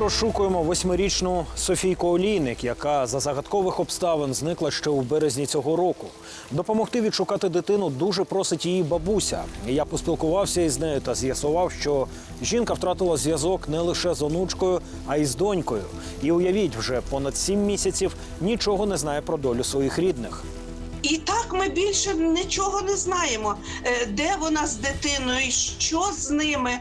розшукуємо восьмирічну Софійку Олійник, яка за загадкових обставин зникла ще у березні цього року. Допомогти відшукати дитину дуже просить її бабуся. Я поспілкувався із нею та з'ясував, що жінка втратила зв'язок не лише з онучкою, а й з донькою. І уявіть, вже понад сім місяців нічого не знає про долю своїх рідних. І так ми більше нічого не знаємо, Е, де вона з дитиною, що з ними.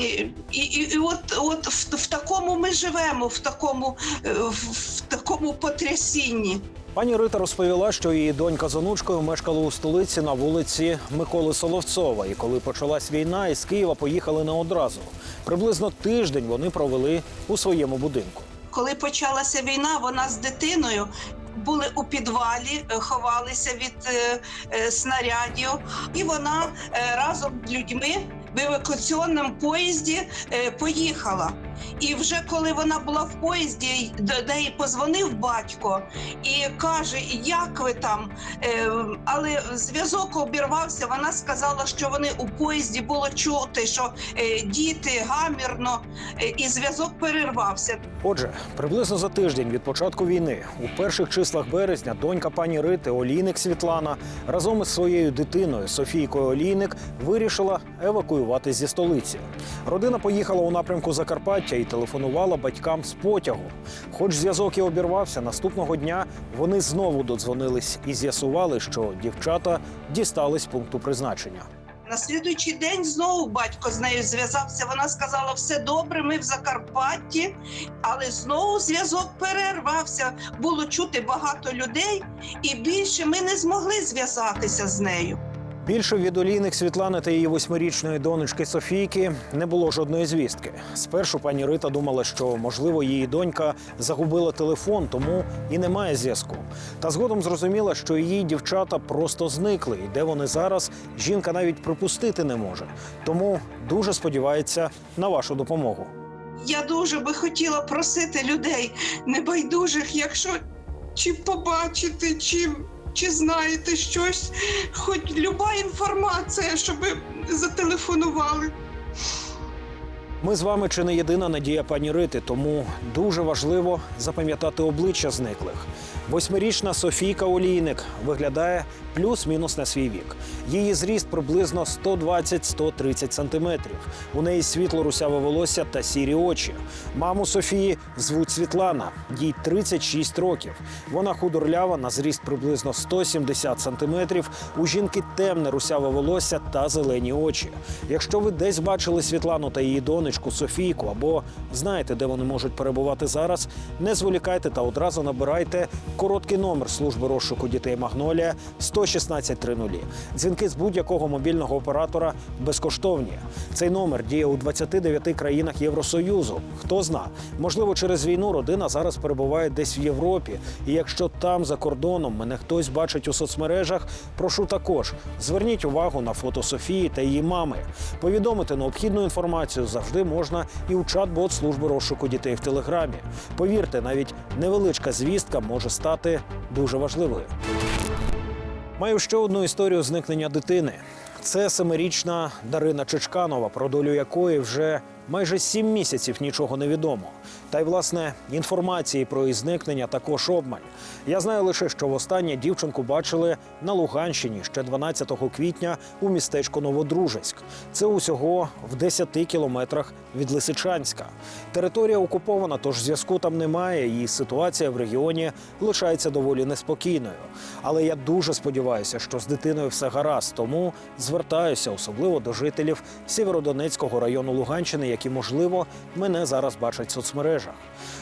І, і, і от, от в, в такому ми живемо, в такому, е, в, в такому потрясінні. Пані Рита розповіла, що її донька з онучкою мешкали у столиці на вулиці Миколи Соловцова. І коли почалась війна, із Києва поїхали не одразу. Приблизно тиждень вони провели у своєму будинку. Коли почалася війна, вона з дитиною. Були у підвалі, е, ховалися від е, е, снарядів, і вона разом з людьми в евакуаційному поїзді поїхала. І вже коли вона була в поїзді, до неї позвонив батько і каже: Як ви там? Е, але зв'язок обірвався. Вона сказала, що вони у поїзді було чути, що е, діти гамірно, е, і зв'язок перервався. Отже, приблизно за тиждень від початку війни, у перших числах березня, донька пані Рити Олійник Світлана разом із своєю дитиною Софійкою Олійник вирішила евакуюватись зі столиці. Родина поїхала у напрямку Закарпаття і телефонувала батькам з потягу. Хоч зв'язок і обірвався, наступного дня вони знову додзвонились і з'ясували, що дівчата дістались пункту призначення. На слідуючий день знову батько з нею зв'язався. Вона сказала: все добре, ми в Закарпатті, але знову зв'язок перервався. Було чути багато людей, і більше ми не змогли зв'язатися з нею. Більше від олійник Світлани та її восьмирічної донечки Софійки не було жодної звістки. Спершу пані Рита думала, що можливо її донька загубила телефон, тому і немає зв'язку. Та згодом зрозуміла, що її дівчата просто зникли, і де вони зараз, жінка навіть припустити не може. Тому дуже сподівається на вашу допомогу. Я дуже би хотіла просити людей небайдужих, якщо чи побачити, чи, чи знаєте щось, хоч люба інформація, щоб зателефонували. Ми з вами чи не єдина надія пані Рити, тому дуже важливо запам'ятати обличчя зниклих. Восьмирічна Софійка Олійник виглядає плюс-мінус на свій вік. Її зріст приблизно 120-130 сантиметрів. У неї світло русяве волосся та сірі очі. Маму Софії звуть Світлана, їй 36 років. Вона худорлява на зріст приблизно 170 сантиметрів. У жінки темне русяве волосся та зелені очі. Якщо ви десь бачили Світлану та її донечку Софійку, або знаєте, де вони можуть перебувати зараз, не зволікайте та одразу набирайте короткий номер служби розшуку дітей Магнолія 11630. Дзвінки з будь-якого мобільного оператора безкоштовні. Цей номер діє у 29 країнах Євросоюзу. Хто зна, можливо, через війну родина зараз перебуває десь в Європі. І якщо там за кордоном мене хтось бачить у соцмережах, прошу також зверніть увагу на фото Софії та її мами. Повідомити необхідну інформацію завжди можна і у чат-бот служби розшуку дітей в телеграмі. Повірте, навіть невеличка звістка може стати дуже важливою. Маю ще одну історію зникнення дитини. Це семирічна Дарина Чичканова, про долю якої вже майже сім місяців нічого не відомо. Та й власне інформації про її зникнення також обмаль. Я знаю лише, що востаннє дівчинку бачили на Луганщині ще 12 квітня у містечку Новодружеськ. Це усього в 10 кілометрах від Лисичанська. Територія окупована, тож зв'язку там немає, і ситуація в регіоні лишається доволі неспокійною. Але я дуже сподіваюся, що з дитиною все гаразд, тому звертаюся особливо до жителів Сєвєродонецького району Луганщини, які, можливо, мене зараз бачать в соцмережах.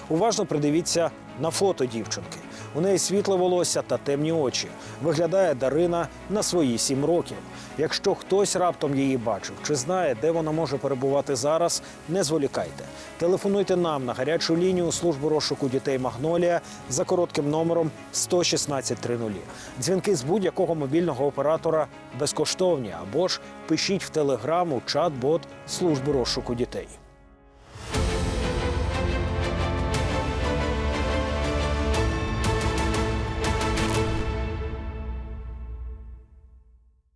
Уважно придивіться на фото дівчинки. У неї світле волосся та темні очі. Виглядає Дарина на свої сім років. Якщо хтось раптом її бачив чи знає, де вона може перебувати зараз, не зволікайте. Телефонуйте нам на гарячу лінію служби розшуку дітей Магнолія за коротким номером 11630. Дзвінки з будь-якого мобільного оператора безкоштовні або ж пишіть в телеграму чат-бот служби розшуку дітей.